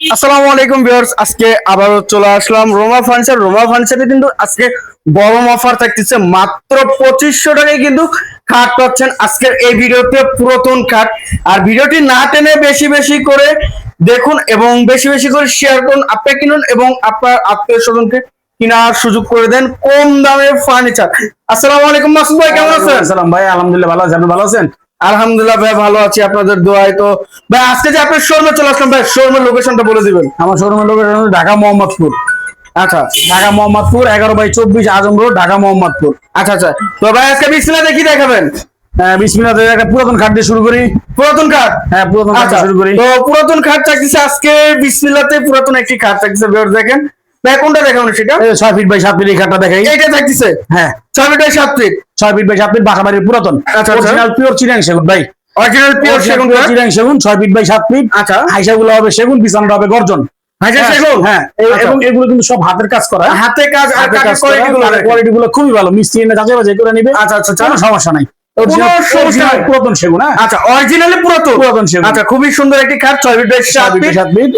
আসসালামু আলাইকুম ভিউয়ার্স, আজকে আবারও চলে আসলাম রোমা ফার্নিচার। রোমা ফার্নিচারে কিন্তু আজকে গরম অফার থাকতেছে, মাত্র পঁচিশশো টাকায় কিন্তু আজকের এই ভিডিওতে পুরাতন আর ভিডিওটি না টেনে বেশি বেশি করে দেখুন এবং বেশি বেশি করে শেয়ার করুন আপনি কিনুন এবং আপনার আত্মীয় স্বজনকে কেনার সুযোগ করে দেন কম দামে ফার্নিচার। আসসালামু আলাইকুম মাসুদ ভাই, কেমন আছেন? ভাই, আলহামদুলিল্লাহ ভালো আছেন ভালো আছেন? আলহামদুলিল্লাহ ভাই ভালো আছি আপনাদের দোয়ায় তো। ভাই আজকে যে আপনার শোরুমে চলে আসলাম ভাই শোরুমের লোকেশনটা বলে দিবেন। আমার শোরুমের লোকেশন ঢাকা মোহাম্মদপুর। আচ্ছা। ঢাকা মোহাম্মদপুর এগারো বাই চব্বিশ আজম রোড ঢাকা মোহাম্মদপুর। আচ্ছা আচ্ছা। তো ভাই আজকে বিসমিল্লাতে কি দেখাবেন? আহ, বিসমিল্লাহ একটা পুরাতন খাট দিয়ে শুরু করি। পুরাতন খাট? হ্যাঁ পুরাতন খাট আচ্ছা শুরু করি। তো পুরাতন খাট থাকতেছে আজকে বিসমিল্লাতে পুরাতন একটি খাট থাকতেছে দেখেন। ভাই কোনটা দেখাবেন সেটা? ছয় ফিট বাই সাত ফিট এই খাটটা দেখাই। এইটা থাকতেছে? হ্যাঁ। ছয় মিটার সাত ফিট ছয় ফিট বাই সাত ফিট বাসা বাড়ির পুরাতন। আচ্ছা। অরিজিনাল পিওর চিরাং সেগুন ভাই। অরিজিনাল পিওর সেগুন সেগুন ছয় ফিট বাই সাত ফিট আচ্ছা। হাইসা গুলো হবে সেগুন বিছানাটা হবে গর্জন। হ্যাঁ আচ্ছা। এবং এগুলো কিন্তু সব হাতের কাজ করা। হাতে কাজ আর কোয়ালিটি গুলো খুবই ভালো। মিস্ত্রি এনে করে নিবে। আচ্ছা আচ্ছা আচ্ছা। কোনো সমস্যা নাই। পুরাতন সেগুন হ্যাঁ। আচ্ছা অরিজিনালি পুরাতন। পুরাতন সেগুন। আচ্ছা খুবই সুন্দর একটি খাট ছয় ফিট ফিট সাত ফিট।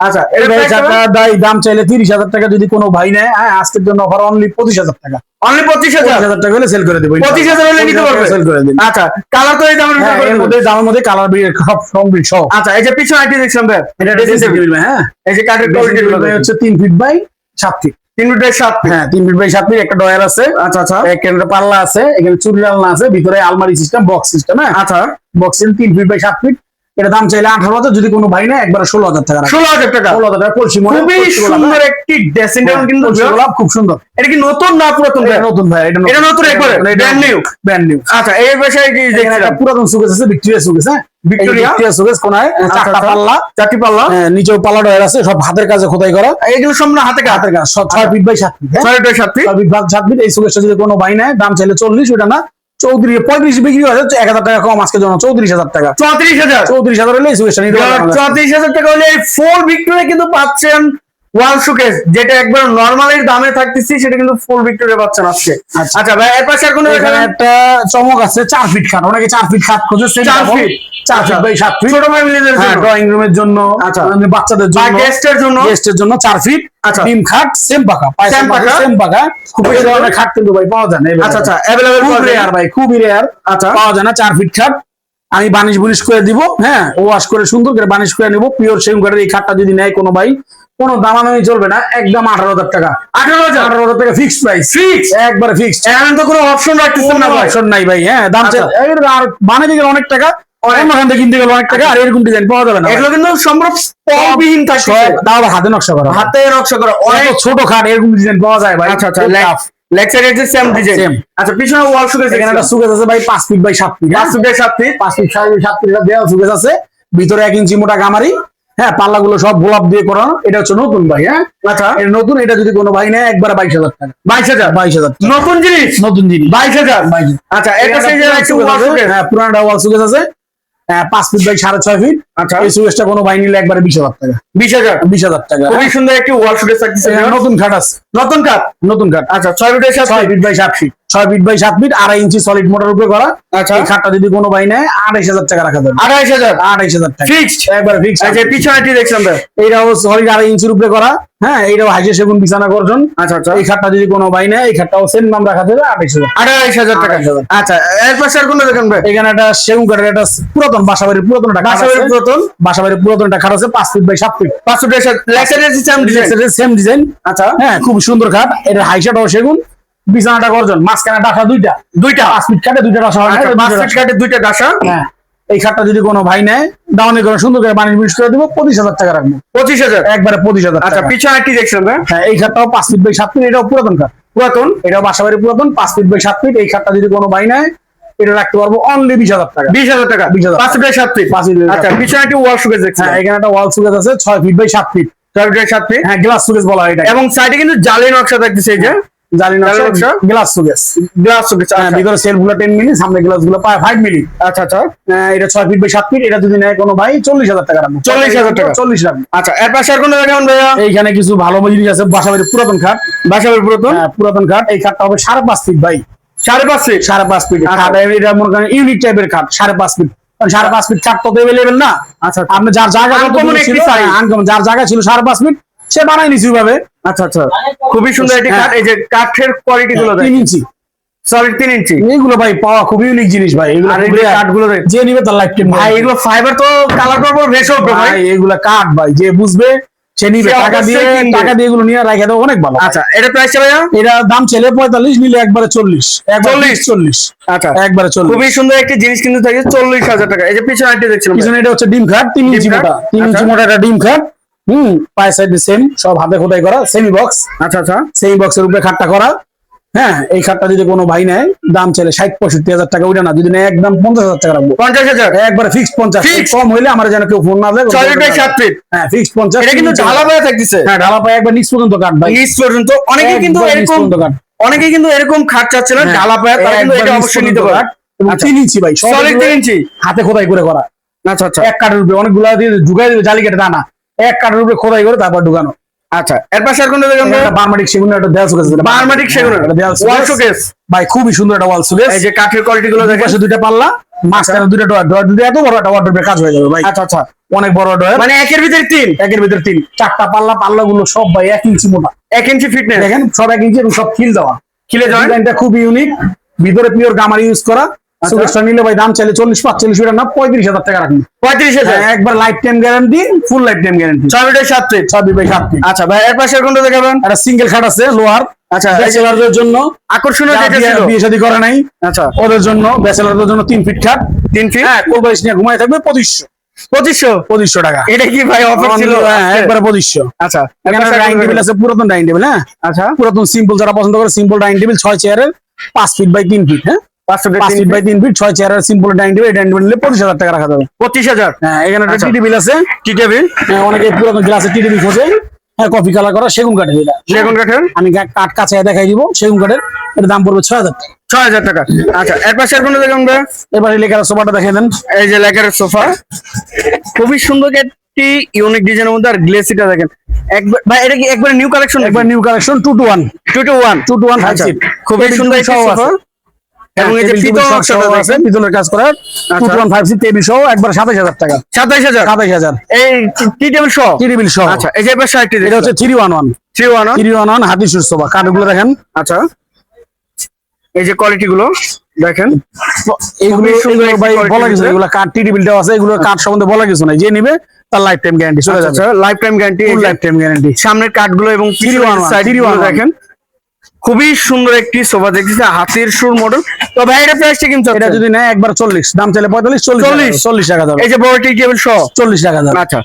আচ্ছা এই চাকা দাই দাম চাইলে তিরিশ হাজার টাকা যদি কোনো ভাই নেয় হ্যাঁ আজকের জন্য অফার অনলি পঁচিশ হাজার টাকা। অনলি পঁচিশ হাজার? টাকা হলে সেল করে দেবো পঁচিশ হাজার হলে নিতে পারবে? সেল করে দিন আচ্ছা কালার তো এই দামের হ্যাঁ, মধ্যে দামের মধ্যে কালার বিয়ে সব কমপ্লিট সহ আচ্ছা এই যে পিছনে আইটি দেখছিলাম ভাই এটা ড্রেসিং টেবিল হ্যাঁ। এই যে কাঠের কোয়ালিটি হচ্ছে তিন ফিট বাই সাত ফিট তিন মিটার সাত feet। হ্যাঁ তিন ফিট বাই সাত ফিট একটা ডয়ার আছে। আচ্ছা আচ্ছা। এখানে পাল্লা আছে এখানে চুরি আলনা আছে ভিতরে আলমারি সিস্টেম বক্স সিস্টেম হ্যাঁ। আচ্ছা। বক্স তিন ফিট বাই সাত ফিট এটা দাম চাইলে আঠারো হাজার যদি কোনো ভাই নেয় একবারে ষোলো হাজার টাকা ষোলো হাজার টাকা। ষোলো হাজার টাকা কলসি মনে খুবই সুন্দর একটি ড্রেসিং টেবিল কিন্তু গোলাপ খুব সুন্দর। এটা কি নতুন না পুরাতন ভাই? নতুন ভাই এটা এটা নতুন একবারে? Brand new? ব্র্যান্ড নিউ আচ্ছা এই বিষয়ে কি দেখছিলাম? পুরাতন সুকেস আছে ভিক্টোরিয়া সুকেস হ্যাঁ? ভিক্টোরিয়া? ভিক্টোরিয়া সুকেস কোনায়? আচ্ছা, চারটা আচ্ছা। পাল্লা। চারটি পাল্লা? হ্যাঁ, নিচেও পাল্লা ডয়ার আছে সব হাতের কাজে খোদাই করা। সম্পূর্ণ হাতে হাতের কাজ ছয় ফিট বাই সাত ফিট হ্যাঁ? ছয় সাত ফিট বাই সাত ফিট এই সুকেসটা যদি কোনো ভাই নেয় দাম চাইলে চল্লিশ ওটা না চৌত্রিশ পঁয়ত্রিশ বিক্রি হয় এক হাজার টাকা কম আজকের জন্য চৌত্রিশ হাজার টাকা। চৌত্রিশ হাজার? চৌত্রিশ হাজার হলে চৌত্রিশ হাজার টাকা হলে ফোর ভিক্টোরিয়া কিন্তু পাচ্ছেন ওয়াল শোকেস যেটা একবার নর্মালের দামে থাকতেছি সেটা কিন্তু ফুল ভিক্টোরিয়া পাচ্ছেন আজকে। আচ্ছা। আচ্ছা ভাই এর পাশে আর কোনো এখানে একটা চমক আছে চার ফিট খাট। অনেকে চার ফিট খাট খোঁজে চার দাম। Feet? চার ফিট বাই সাত ফিট ছোট ফ্যামিলিদের হ্যাঁ জন্য। ড্রয়িং রুমের জন্য আচ্ছা। মানে বাচ্চাদের জন্য গেস্টের জন্য? গেস্টের জন্য চার ফিট আচ্ছা। ডিম খাট সেম পাকা Same পাকা? সেম পাকা খুব খুবই ধরনের খাট কিন্তু ভাই পাওয়া যায় না আচ্ছা আচ্ছা অ্যাভেলেবল খুব রেয়ার ভাই খুবই রেয়ার আচ্ছা। পাওয়া যায় না চার ফিট খাট। আমি বানিশ বুনিশ করে দিব হ্যাঁ ওয়াশ করে সুন্দর করে বানিশ করে নিব। পিওর সেম কাঠের এই খাটটা যদি নেয় কোনো ভাই কোনো দামাদামি চলবে না একদম আঠারো হাজার টাকা। আঠারো হাজার? আঠারো হাজার টাকা ফিক্সড প্রাইস ফিক্স একবারে ফিক্সড এখন তো কোনো অপশন রাখতেছেন না ভাই। অপশন নাই ভাই হ্যাঁ দাম আচ্ছা। আর বানাতে গেলে অনেক টাকা অন্য থেকে কিনতে গেলে অনেক টাকা আর এরকম ডিজাইন পাওয়া যাবে না। এগুলো কিন্তু সম্ভব পলবিহীন থাকছে সব হাতে নকশা করা। হাতে নকশা করা। অনেক অনেক ছোট খাট এরকম ডিজাইন পাওয়া যায় ভাই। আচ্ছা আচ্ছা খুব tough। Same design Same। আচ্ছা পিছনে ওয়াল শুকেস এখানে একটা সুকেস আছে ভাই পাঁচ ফিট বাই সাত ফিট পাঁচ ফুটের সাত ফিট পাঁচ ফিট সাড়ে ফিট দেওয়াল সুকেস আছে। ভিতরে এক ইঞ্চি মোটা গামারি হ্যাঁ? পাল্লা গুলো সব গোলাপ দিয়ে করানো। এটা হচ্ছে নতুন ভাই হ্যাঁ? আচ্ছা। এটা নতুন এটা যদি কোনো ভাই নেয় একবার বাইশ হাজার টাকা। বাইশ হাজার? বাইশ হাজার। নতুন জিনিস? নতুন জিনিস। বাইশ হাজার? আচ্ছা এটা এখানে সেই যে পুরান একটু সুকেস ওয়াল আছে, হ্যাঁ পুরানটা ওয়াল সুকেস আছে। পাঁচ ফিট বাই সাড়ে ছয় ফিট। আচ্ছা। এই কোনো ভাই নিলে একবারে বিশ হাজার টাকা। বিশ হাজার? বিশ হাজার টাকা। খুবই সুন্দর একটি ওয়াল শুকেস নতুন খাট আছে। নতুন কাঠ নতুন আচ্ছা ছয় ফিটের ছয় ফিট ফিট বাই সাত ফিট। ছয় ফিট বাই সাত ফিট আড়াই ইঞ্চি সলিড মোটর উপরে করা। আচ্ছা। এই খাটটা যদি কোনো ভাই নেয় আড়াইশ হাজার টাকা রাখা যাবে। আড়াইশ হাজার? আড়াইশ হাজার টাকা। ফিক্সড একবার ফিক্স আচ্ছা পিছনেটি ভাই? এইটাও সলিড আড়াই ইঞ্চির উপরে করা। হ্যাঁ এইটাও হাইসে সেগুন বিছানা গর্জন। আচ্ছা আচ্ছা। এই খাটটা যদি কোনো ভাই নেয় এই খাটটাও সেম নাম রাখা যাবে আড়াইশ হাজার আড়াইশ হাজার টাকা। 28,000 আচ্ছা এর পাশে আর কোনো দেখেন ভাই? এখানে একটা সেগুন কাঠের একটা পুরাতন বাসাবাড়ির পুরাতন একটা বাসাবাড়ির পুরাতন? বাসাবাড়ির পুরাতন একটা খাট আছে পাঁচ ফিট বাই সাত ফিট পাঁচ সাত এর সেম ডিজাইন সেম ডিজাইন আচ্ছা। হ্যাঁ খুব সুন্দর খাট। এটা হাইসাটাও সেগুন। বিছানাটা গর্জন মাঝখানে ডাকা দুইটা। দুইটা। পাঁচ ফিট কাটে দুইটা ডাসা হয় আচ্ছা পাঁচ দুইটা ফিট ডাসা। দুইটা ডাসা। হ্যাঁ এই খাটটা যদি কোনো ভাই নেয় ডাউনে করে সুন্দর করে বানিয়ে মিক্স করে দিব পঁচিশ হাজার টাকা রাখব। পঁচিশ হাজার? একবারে পঁচিশ হাজার আচ্ছা পিছনে কি দেখছিলাম হ্যাঁ এই খাটটাও পাঁচ ফিট বাই সাত ফিট এটাও পুরাতন খাট। পুরাতন? এটাও বাসাবাড়ি পুরাতন পাঁচ ফিট বাই সাত ফিট। এই খাটটা যদি কোনো ভাই নেয় এটা রাখতে পারব অনলি বিশ হাজার টাকা। বিশ হাজার টাকা? 20,000 পাঁচ ফিটের সাত ফিট? পাঁচ ফিট বাই আচ্ছা ফিট। পিছনে একটি ওয়াল দেখছি হ্যাঁ এখানে একটা ওয়াল সুকেস আছে ছয় ফিট বাই সাত ফিট। ছয় ফিটের সাত ফিট? হ্যাঁ গ্লাস সুকেস বলা হয় এটা এবং সাইডে কিন্তু জালি নকশা থাকতেছে এই যে। জানি না গ্লাস সুকেস গ্লাস শুকেস হ্যাঁ ভিতরে সেলগুলো টেন মিলি সামনে গ্লাসগুলো পায় ফাইভ মিলি আচ্ছা আচ্ছা। এটা ছয় ফিট বাই সাত ফিট এটা যদি নেয় কোনো ভাই চল্লিশ হাজার টাকা রাখব। 40,000 টাকা। চল্লিশ রাখব। আচ্ছা এর পাশে আর কোনো দেখেন ভাইয়া? এইখানে কিছু ভালো জিনিস আছে পুরাতন খাট। পুরাতন? হ্যাঁ, পুরাতন খাট। এই খাটটা হবে সাড়ে পাঁচ ফিট ভাই। সাড়ে পাঁচ ফিট সাড়ে পাঁচ ফিট আচ্ছা। খাট এটা মনে করেন ইউনিক টাইপের খাট সাড়ে পাঁচ ফিট সাড়ে পাঁচ ফিট কাঠ তো না। আচ্ছা আপনি যার জায়গা ছিল আনকমন যার জায়গা ছিল সাড়ে পাঁচ ফিট সে বানাই নিছি ওইভাবে। আচ্ছা আচ্ছা। খুবই সুন্দর একটি হ্যাঁ। কাঠ এই যে কাঠের কোয়ালিটি গুলো তিন ইঞ্চি। সলিড তিন ইঞ্চি। এইগুলো ভাই পাওয়া খুবই ইউনিক জিনিস ভাই এগুলো কাঠগুলো রে- যে নিবে তার লাইফ টাইম ভাই এগুলো ফাইবার তো কালার করব বেশ হবে ভাই। ভাই এগুলা কাঠ ভাই যে বুঝবে সে নিবে। টাকা দিয়ে টাকা দিয়ে এগুলো নিয়ে রাখে দেবো অনেক ভালো। আচ্ছা এটা প্রাইস ভাইয়া? এটা দাম ছেলে পঁয়তাল্লিশ নিলে একবারে চল্লিশ। চল্লিশ? চল্লিশ। আচ্ছা। একবারে চল্লিশ। খুবই সুন্দর একটি জিনিস কিন্তু থাকে চল্লিশ হাজার টাকা। এই যে পিছনে আইটি দেখছিলাম পিছনে এটা হচ্ছে ডিম খাট তিন ইঞ্চি মোটা। তিন ইঞ্চি আচ্ছা। মোটা একটা ডিম খাট। হম পায়ের সাইডে সেম সব হাতে খোদাই করা সেমি বক্স আচ্ছা আচ্ছা। সেমি বক্সের উপরে খাটটা করা। হ্যাঁ এই খাটটা যদি কোনো ভাই নেয় দাম চাইলে ষাট পঁয়ষট্টি হাজার টাকা ওইটা না যদি একদম পঞ্চাশ হাজার টাকা রাখব। পঞ্চাশ হাজার? একবারে ফিক্সড পঞ্চাশ। কম হইলে আমার যেন কেউ ফোন না দেয় ছয় বাই সাত ফিট হ্যাঁ ফিক্সড পঞ্চাশ। এটা কিন্তু ঢালা বয়ে থাকতেছে। হ্যাঁ ঢালা পায়ে একবার নিচ পর্যন্ত কাট ভাই। নিচ পর্যন্ত। অনেকে কিন্তু এরকম অনেকে কিন্তু এরকম খাট চাচ্ছে না হ্যাঁ, ঢালা পায় তারা কিন্তু এটা অবশ্যই নিতে পারে। আচ্ছা। তিন ইঞ্চি ভাই সলিড তিন ইঞ্চি। হাতে খোদাই করে করা। আচ্ছা আচ্ছা। এক কাঠের উপরে অনেকগুলো দিয়ে ঢুকাই দেবে জালি কেটে দানা। এক কাঠের উপরে খোদাই করে তারপর ঢুকানো। আচ্ছা এর পাশে আর কোনটা দেখেন একটা সেগুন একটা দেয়াল সুকেস বারমাটিক। সেগুনের। দেয়াল ওয়াল সুকেস ভাই খুবই সুন্দর একটা ওয়াল সুকেস এই যে কাঠের কোয়ালিটি গুলো দেখেন। পাশে দুইটা পাল্লা মাঝখানে দুইটা ডোয়ার ডোয়ার দিতে এত বড় একটা ওয়ার্ড্রোবের কাজ হয়ে যাবে ভাই। আচ্ছা আচ্ছা। অনেক বড় ডোয়ার মানে একের ভিতরে তিন? একের ভিতরে তিন। চারটা পাল্লা পাল্লা গুলো সব ভাই এক ইঞ্চি মোটা। এক ইঞ্চি ফিটনেস দেখেন সব এক ইঞ্চি এবং সব খিল দেওয়া। খিলে খুব ইউনিক ভিতরে পিওর গামার ইউজ করা। আচ্ছা। সুকেশটা নিলে ভাই দাম চাইলে চল্লিশ পাঁচচল্লিশ না পঁয়ত্রিশ হাজার টাকা রাখুন। পঁয়ত্রিশ হাজার? হ্যাঁ, একবার lifetime guarantee full lifetime guarantee ছয় মিটার সাত ফিট সাত। আচ্ছা ভাই এর পাশে কোনটা দেখাবেন? একটা সিঙ্গেল খাট আছে লোহার। আচ্ছা ব্যাচেলারদের জন্য। আকর্ষণীয় যেটা ছিল বিয়ে শাদী করে নাই আচ্ছা। ওদের জন্য ব্যাচেলারদের জন্য তিন ফিট খাট। তিন ফিট হ্যাঁ নিয়ে ঘুমায় থাকবে পঁচিশশো। পঁচিশশো? পঁচিশশো টাকা। এটা কি ভাই অফার ছিল? হ্যাঁ? একবারে পঁচিশশো। আচ্ছা ডাইনিং টেবিল আছে পুরাতন ডাইনিং টেবিল হ্যাঁ। আচ্ছা। পুরাতন সিম্পল যারা পছন্দ করে সিম্পল ডাইনিং টেবিল ছয় চেয়ারের পাঁচ ফিট বাই তিন ফিট হ্যাঁ। পাঁচশো পাঁচ তিন ফিট ছয় চেয়ারের simple dining table dining table পঁচিশ হাজার টাকা রাখা যাবে। পঁচিশ হাজার? হ্যাঁ এখানে একটা আচ্ছা। টি টেবিল আছে টি টেবিল হ্যাঁ, অনেকে পুরাতন গ্লাসে টি টেবিল খোঁজে। হ্যাঁ কফি কালার করা সেগুন কাঠের এটা। সেগুন কাঠের? আমি গা- কাঠ কাছে দেখাই দিব সেগুন কাঠের। এর দাম পড়বে ছয় হাজার টাকা। ছয় হাজার টাকা। আচ্ছা এর পাশে আর কোনটা দেখুন ভাই? এবার লেখার সোফাটা দেখাই দেন। এই যে সোফা। খুবই সুন্দর একটি ইউনিক ডিজাইনের মধ্যে আর গ্লেসিটা দেখেন। একবার ভাই এটা কি একবার নিউ কালেকশন একবার new collection two two one two two one two two one খুবই সুন্দর সোফা। এবং এই যে পিতল নকশাটা দেখেন পিতলের কাজ করার। Two two one five seat table সহ একবার সাতাশ হাজার টাকা। সাতাইশ হাজার? সাতাশ হাজার। এই টি টেবিল সহ? টি টেবিল সহ। আচ্ছা এই যে এবার এটা হচ্ছে হাতি কাঠগুলো দেখেন। আচ্ছা। এই কোয়ালিটি গুলো দেখেন। এইগুলো সুন্দর ভাই বলা কিছু এগুলো কাঠ টি টেবিলটাও আছে এগুলো কাঠ সম্বন্ধে বলা কিছু নাই যে নিবে তার লাইফ টাইম গ্যারান্টি চলে আচ্ছা life time guarantee life time guarantee সামনের কাঠগুলো এবং Three one one, side three one one। দেখেন। খুবই সুন্দর একটি সোফা দেখতেছি হাতির সুর মডেল। তো ভাই এটা প্রাইসটা কিন্তু এটা যদি নেয় একবার চল্লিশ দাম চাইলে পঁয়তাল্লিশ চল্লিশ চল্লিশ। চল্লিশ টাকা যাবে এই যে বড় টি টেবিল সহ? চল্লিশ টাকা যাবে আচ্ছা।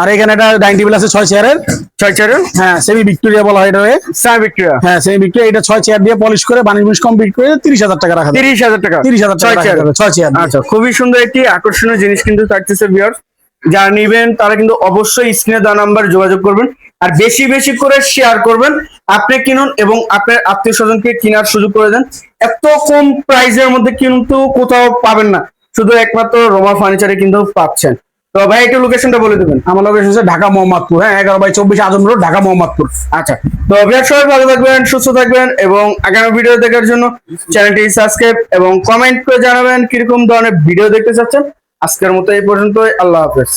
আর এখানে একটা ডাইনিং টেবিল আছে ছয় চেয়ারের। ছয় চারের হ্যাঁ সেমি ভিক্টোরিয়া বলা হয় এটাকে। সার ভিক্টোরিয়া হ্যাঁ সেমি ভিক্টোরিয়া এটা ছয় চেয়ার দিয়ে পলিশ করে বানিশ বুনিশ কমপ্লিট করে তিরিশ হাজার টাকা রাখা যাবে। তিরিশ হাজার টাকা। তিরিশ হাজার টাকা ছয় রাখা চেয়ার। যাবে ছয় চেয়ার আচ্ছা খুবই সুন্দর একটি আকর্ষণীয় জিনিস কিন্তু থাকতেছে ভিউয়ার্স যারা নিবেন তারা কিন্তু অবশ্যই স্ক্রিনে দেওয়া নাম্বার যোগাযোগ করবেন। আর বেশি বেশি করে শেয়ার করবেন। আপনি কিনুন এবং আপনার আত্মীয় স্বজনকে কেনার সুযোগ করে দেন। এত কম প্রাইসের মধ্যে কিন্তু কোথাও পাবেন না। শুধু একমাত্র রোমা ফার্নিচারে কিন্তু পাচ্ছেন। তো ভাই একটু লোকেশনটা বলে দেবেন। আমার লোকেশন হচ্ছে ঢাকা মোহাম্মদপুর হ্যাঁ এগারো বাই চব্বিশ আজম রোড ঢাকা মোহাম্মদপুর। আচ্ছা তো ভিউয়ার সবাই ভালো থাকবেন সুস্থ থাকবেন এবং আগামী ভিডিও দেখার জন্য চ্যানেলটি সাবস্ক্রাইব এবং কমেন্ট করে জানাবেন কীরকম ধরনের ভিডিও দেখতে চাচ্ছেন। আজকের মতো এই পর্যন্তই আল্লাহ হাফেজ।